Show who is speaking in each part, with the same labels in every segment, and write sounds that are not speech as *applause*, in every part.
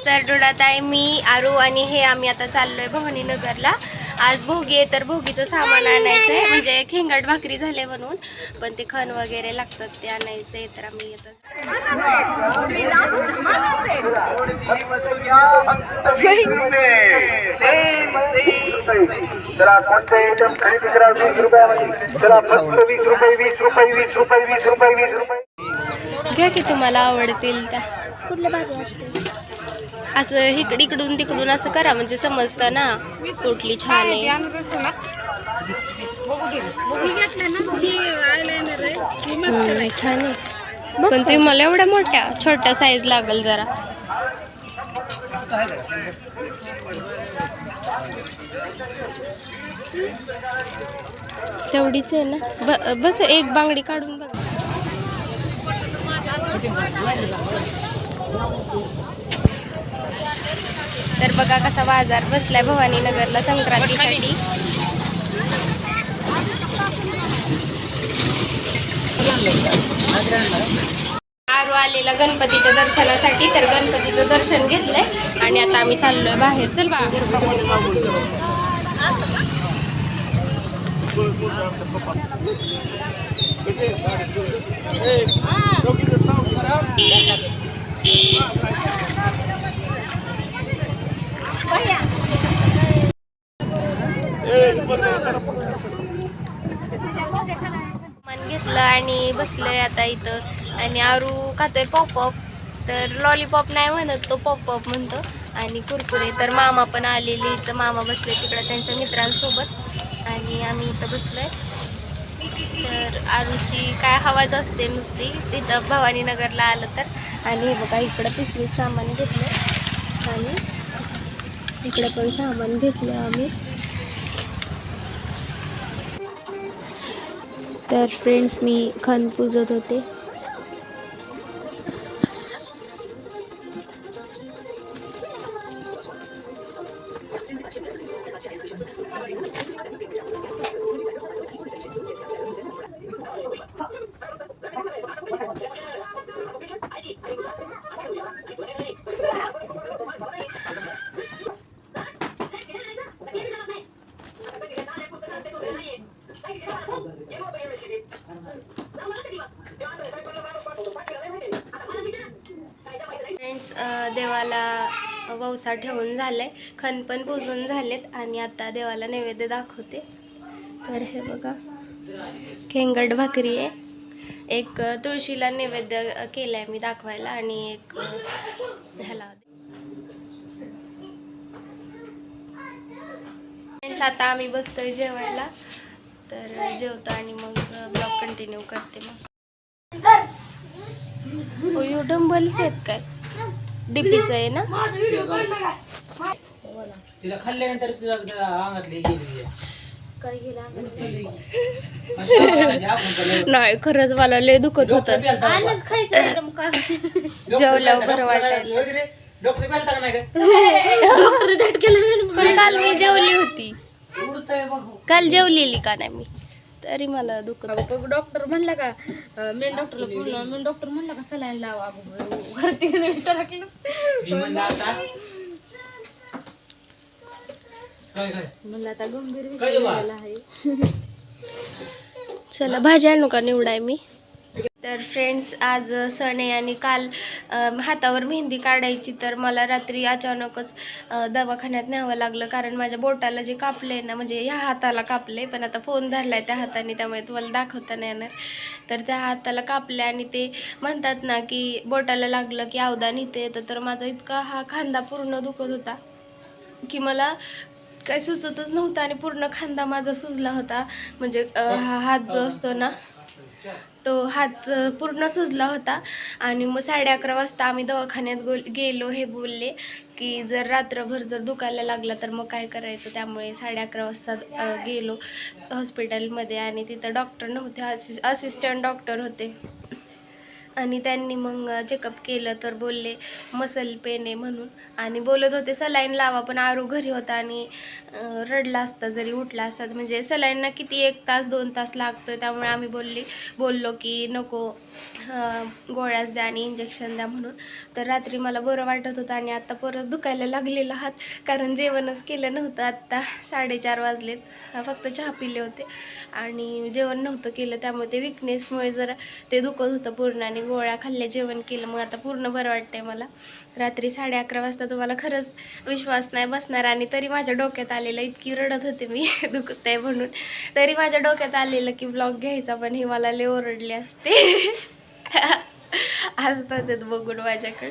Speaker 1: तर डोडाताई मी आरू आणि हे आम्ही आता चाललोय भवानी नगरला आज भोगी आहे तर भोगीचं सामान आणायचं आहे म्हणजे खेंगट भाकरी झाले म्हणून. पण ते खण वगैरे लागतात ते आणायचं आहे तर आम्ही येतो घ्या की तुम्हाला आवडतील त्या. कुठल्या भाजी असं इकड इकडून तिकडून असं करा. म्हणजे समजतं ना. कुठली छान आहे. छान आहे. पण तुम्ही मला एवढ्या मोठ्या छोट्या साईज लागल जरा. तेवढीच आहे ना. ब बस एक बांगडी काढून बघ. तर बघा कसा बाजार बसलाय भवानी नगरला संक्रांतीसाठी. आरू आलेला गणपतीच्या दर्शनासाठी तर गणपतीचं दर्शन घेतलंय आणि आता आम्ही चाललोय बाहेर. चल बा. मन घेतलं आणि बसलोय आता इथं. आणि आरू खातोय पॉपअप तर लॉलीपॉप नाही म्हणत तो पॉपअप म्हणतो. आणि कुरकुरे. तर मामा पण आलेले इथं. मामा बसले तिकडं त्यांच्या मित्रांसोबत. आणि आम्ही इथं बसलोय. तर आरूची काय हवाच असते नुसती. तिथं भवानीनगरला आलं तर. आणि हे बघा इकडं पिशवीत सामान घेतलं आणि इकडं पण सामान घेतलं आम्ही. तर फ्रेंड्स मी खण पूजत होते फ्रेंड्स देवाला ववसा ठेवून झालाय. खण पण पूजून झालेत आणि आता देवाला नैवेद्य दाखवते. तर हे बघा खेंगड भाकरी आहे. एक तुळशीला नैवेद्य अ, केलाय मी दाखवायला आणि एक ह्याला. आता आम्ही बसतोय जेवायला. तर जेवतो आणि मग ब्लॉग कंटिन्यू करते मग. डंबल्स आहेत काय? डीपीचं आहे ना?
Speaker 2: तिला खाल्ल्यानंतर अंगातली गेली
Speaker 1: काय गेला नाही खरंच मला लय दुखत होत. जेवल्यावर बरं वाटायला
Speaker 2: डॉक्टर पेलता का नाही का
Speaker 1: पण काल मी जेवली होती. काल जेवलेली का नाही मी? तरी मला दुखत.
Speaker 3: डॉक्टर म्हणला का मेन डॉक्टरला फोन मेन डॉक्टर म्हणला का सलाईन लावा अगो वरती टाकलं.
Speaker 2: मी म्हणलं आता काय काय?
Speaker 3: म्हणलं आता गंभीर? झालेला आहे.
Speaker 1: चला भाजी आणू का? निवडाय मी. तर फ्रेंड्स आज सण आहे आणि काल हातावर मेहंदी काढायची तर मला रात्री अचानकच दवाखान्यात न्यावं लागलं. कारण माझ्या बोटाला जे कापले ना म्हणजे ह्या हाताला कापले पण आता फोन धरलाय त्या हाताने त्यामुळे तुम्हाला दाखवता नाही येणार. तर त्या हाताला कापले आणि ते म्हणतात ना की बोटाला लागलं की अवदान इथे येतं. तर माझा इतका हा खांदा पूर्ण दुखत होता की मला काही सुचतच नव्हतं आणि पूर्ण खांदा माझा सुजला होता. म्हणजे हा हात जो असतो ना तो हात पूर्ण सुजला होता आणि मग साडे अकरा वाजता आम्ही दवाखान्यात गोल गेलो हे बोलले की जर रात्रभर जर दुखायला लागला तर मग काय करायचं? त्यामुळे साडे अकरा वाजता गेलो हॉस्पिटलमध्ये आणि तिथं डॉक्टर नव्हते असिस असिस्टंट डॉक्टर होते. आणि त्यांनी मग चेकअप केलं तर बोलले मसल पेन आहे म्हणून. आणि बोलत होते सलाईन लावा पण आरू घरी होता आणि रडला असता जरी उठला असता. म्हणजे सलाईनना किती एक तास दोन तास लागतो त्यामुळे आम्ही बोलली बोललो की नको गोळ्याच द्या आणि इंजेक्शन द्या म्हणून. तर रात्री मला बरं वाटत होतं आणि आत्ता परत दुखायला लागलेला हात कारण जेवणच केलं नव्हतं. आत्ता साडेचार वाजलेत. फक्त चहा पिले होते. आणि जेवण नव्हतं केलं त्यामुळे ते विकनेसमुळे जरा ते दुखत होतं पूर्ण आणि गोळ्या खाल्ल्या जेवण केलं. मग आता पूर्ण बरं वाटतंय मला. रात्री साडे अकरा वाजता तुम्हाला खरंच विश्वास नाही बसणार आणि तरी माझ्या डोक्यात आलेलं इतकी रडत होते मी *laughs* दुखत आहे म्हणून. तरी माझ्या डोक्यात आलेलं की ब्लॉग घ्यायचा पण हे मला लय ओरडले असते. *laughs* असतात बघून माझ्याकडे.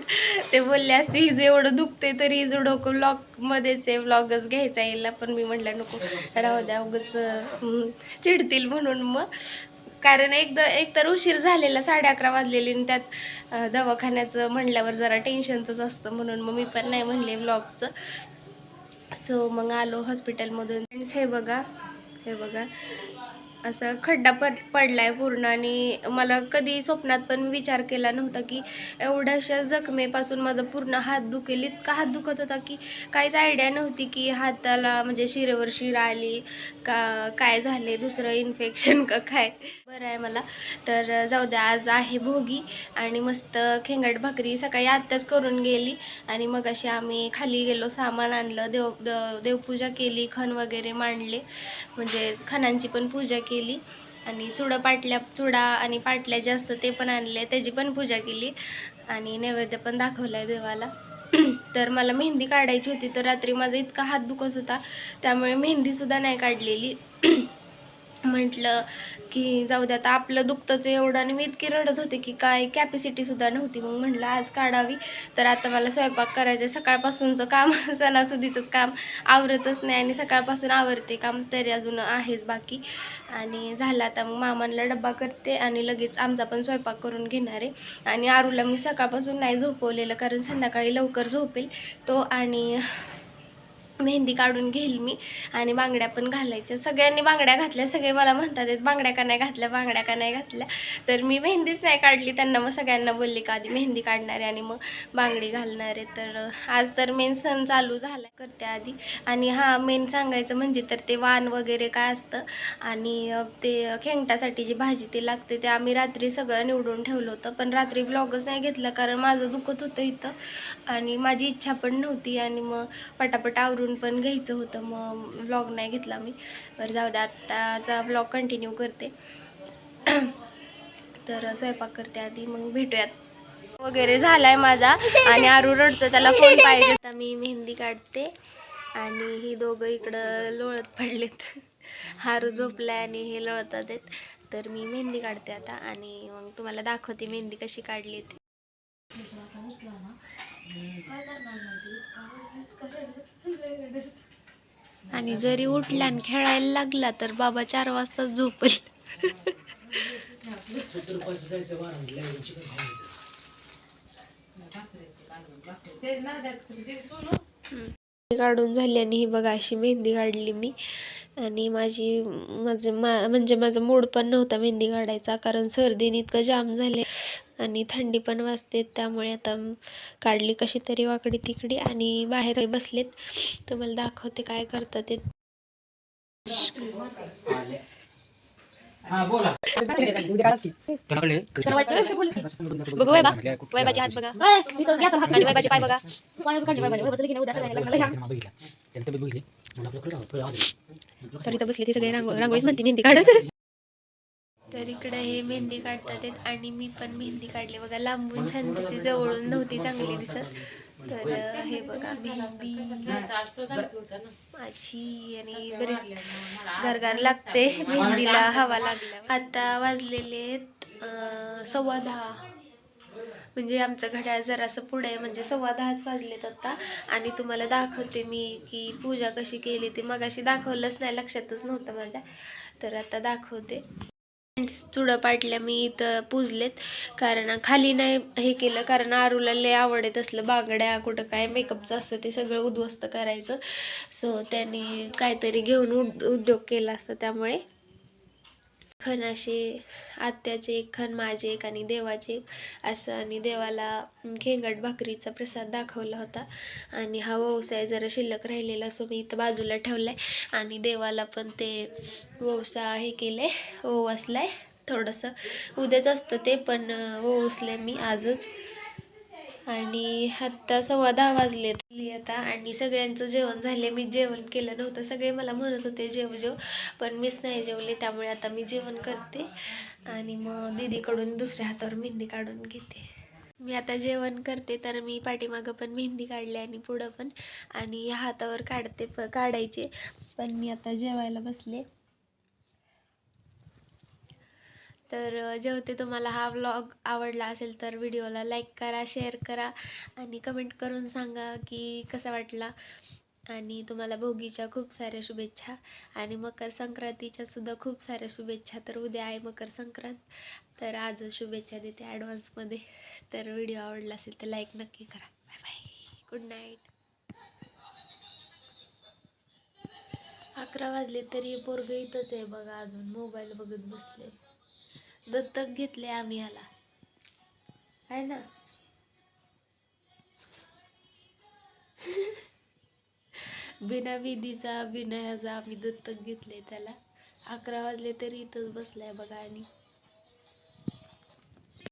Speaker 1: ते बोलले असते हिज एवढं दुखते तरी हिचं डोकं व्लॉगमध्येच आहे ब्लॉगच घ्यायचा येईल पण मी म्हटलं नको राहू द्या उगच चिडतील म्हणून मग. कारण एकदा एकतर उशीर झालेला साडे अकरा वाजलेली आणि त्यात दवाखान्याचं म्हणल्यावर जरा टेन्शनचंच असतं म्हणून मग मी पण नाही म्हणले ब्लॉगचं. सो मग आलो हॉस्पिटलमधून. हे बघा हे बघा. असं खड्डा पड आहे पूर्ण आणि मला कधी स्वप्नात पण विचार केला नव्हता की एवढ्याशा जखमेपासून माझा पूर्ण हात दुखेल. इतका हात दुखत होता की काहीच आयडिया नव्हती की हाताला म्हणजे शिरेवर शिर आली का काय झाले दुसरं इन्फेक्शन का काय. बरं आहे मला. तर जाऊ द्या आज आहे भोगी आणि मस्त खेंगट भाकरी सकाळी आत्ताच करून गेली आणि मग अशी आम्ही खाली गेलो सामान आणलं देव द- देवपूजा केली खण वगैरे मांडले. म्हणजे खणांची पण पूजा केली. आणि चुडा पाटल्या चुडा आणि पाटल्या जे असतं ते पण आणले त्याची पण पूजा केली. आणि नैवेद्य पण दाखवला आहे देवाला. *clears throat* तर मला मेहंदी काढायची होती तर रात्री माझा इतका हात दुखत होता त्यामुळे मेहंदीसुद्धा नाही काढलेली. *clears throat* म्हटलं की जाऊ दे आता आपलं दुखतंच एवढं. आणि मी इतकी रडत होते की काय कॅपॅसिटीसुद्धा नव्हती. मग म्हटलं आज काढावी. तर आता मला स्वयंपाक करायचं आहे. सकाळपासूनचं काम *laughs* सणासुदीचं काम आवरतच नाही आणि सकाळपासून आवरते काम तरी अजून आहेच बाकी. आणि झालं आता मग मामांना डब्बा करते आणि लगेच आमचा पण स्वयंपाक करून घेणार आहे. आणि आरूला मी सकाळपासून नाही झोपवलेलं कारण संध्याकाळी लवकर झोपेल तो आणि मेहंदी काढून घेईल मी आणि बांगड्या पण घालायच्या. सगळ्यांनी बांगड्या घातल्या सगळे मला म्हणतात आहेत बांगड्या का नाही घातल्या बांगड्या का नाही घातल्या? तर मी मेहंदीच नाही काढली त्यांना मग सगळ्यांना बोलली का आधी मेहंदी काढणारे आणि मग बांगडी घालणारे तर आज तर मेन सण चालू झाला करते आधी. आणि हा मेन सांगायचं म्हणजे तर ते वाण वगैरे काय असतं आणि ते खेंगटासाठी जी भाजी ते लागते ते आम्ही रात्री सगळं निवडून ठेवलं होतं. पण रात्री ब्लॉगच नाही घेतला कारण माझं दुखत होतं इथं आणि माझी इच्छा पण नव्हती आणि मग पटापट आवरून पण घ्यायचं होतं. मग व्लॉग नाही घेतला मी. बरं जाऊ द्या आत्ताचा व्लॉग कंटिन्यू करते. *clears throat* तर स्वयंपाक करते आधी मग भेटूयात. वगैरे झालाय माझा आणि आरू रडतो त्याला फोन पाहिजे. आता मी मेहंदी काढते आणि ही दोघं इकडं लोळत पडलेत. *laughs* हारू झोपलाय आणि हे लोळतात आहेत. तर मी मेहंदी काढते आता आणि मग तुम्हाला दाखवते मेहंदी कशी काढली ती. आणि जरी उठला आणि खेळायला लागला तर बाबा चार वाजता झोपल. काढून झाली आणि ही बघा अशी मेहंदी काढली मी. आणि माझी माझे मा म्हणजे माझा मूड पण नव्हता मेहंदी काढायचा कारण सर्दीने इतकं जाम झाले. आणि थंडी पण वाजते त्यामुळे आता काढली कशी तरी वाकडी तिकडी आणि बाहेर बसलेत. तुम्हाला दाखवते काय करतात ते.
Speaker 2: हा बोला
Speaker 1: बघू. वैबा वैबाचे हात. बघा. आणि वैबाचे पाय बघा तर इथं बसली ती सगळे रांगो रांगोळीच म्हणते मेहंदी काढत. तर इकडे हे मेहंदी काढतात आहेत आणि मी पण मेहंदी काढली. बघा लांबून छान दिसते जवळून नव्हती चांगली दिसत. तर हे बघा मेहंदी. माझी आणि बरीच गारगार लागते. मेहंदीला हवा लागला आता वाजलेले आहेत सव्वा दहा. म्हणजे आमचं घड्याळ जरासं पुढे आहे म्हणजे सव्वा दहाच वाजलेत आता. आणि तुम्हाला दाखवते मी की पूजा कशी केली ती. मगाशी दाखवलंच नाही लक्षातच नव्हतं माझ्या. तर आता दाखवते. चुडं पाटल्या मी इथं पूजलेत. कारण खाली नाही हे केलं कारण आरूला लय आवडत असलं बांगड्या कुठं काय मेकअपचं असतं ते सगळं उद्ध्वस्त करायचं. सो त्यांनी काहीतरी घेऊन उद उद्योग केला असतं त्यामुळे. खण असे आत्याचे एक खण माझे एक आणि देवाचे एक असं आणि देवाला खेंगट भाकरीचा प्रसाद दाखवला होता. आणि हा व्यवसाय जरा शिल्लक राहिलेला असो मी इथं बाजूला ठेवला आहे आणि देवाला पण ते वौसा हे केलं आहे ओवसला आहे थोडंसं उद्याच असतं ते पण ओवसलं मी आजच. आणि आत्ता सव्वा दहा वाजले आता आणि सगळ्यांचं जेवण झाले मी जेवण केलं नव्हतं. सगळे मला म्हणत होते जेव जेव. पण मीच नाही जेवले त्यामुळे आता मी जेवण करते. आणि मग दीदीकडून दुसऱ्या हातावर मेहंदी काढून घेते. मी आता जेवण करते तर मी पाठीमागं पण मेहंदी काढली आणि पुढं पण. आणि हातावर काढते प काढायचे. पण मी आता जेवायला बसले. तर जेवते तुम्हाला हा व्लॉग आवडला असेल तर व्हिडिओला लाईक करा शेअर करा आणि कमेंट करून सांगा की कसा वाटला. आणि तुम्हाला भोगीच्या खूप साऱ्या शुभेच्छा आणि मकर संक्रांतीच्या सुद्धा खूप साऱ्या शुभेच्छा तर उद्या आहे मकर संक्रांत. तर आज शुभेच्छा देते ॲडव्हान्समध्ये तर व्हिडिओ आवडला असेल तर लाईक नक्की करा. बाय बाय गुड नाईट अकरा वाजले तरी पोरग इथंच आहे बघा अजून. मोबाईल बघत बसले. दत्तक घेतले आम्ही ह्याला आहे ना? बिना विधीचा बिना ह्याचा आम्ही दत्तक घेतले त्याला. अकरा वाजले तरी इथंच बसलाय बघा आणि.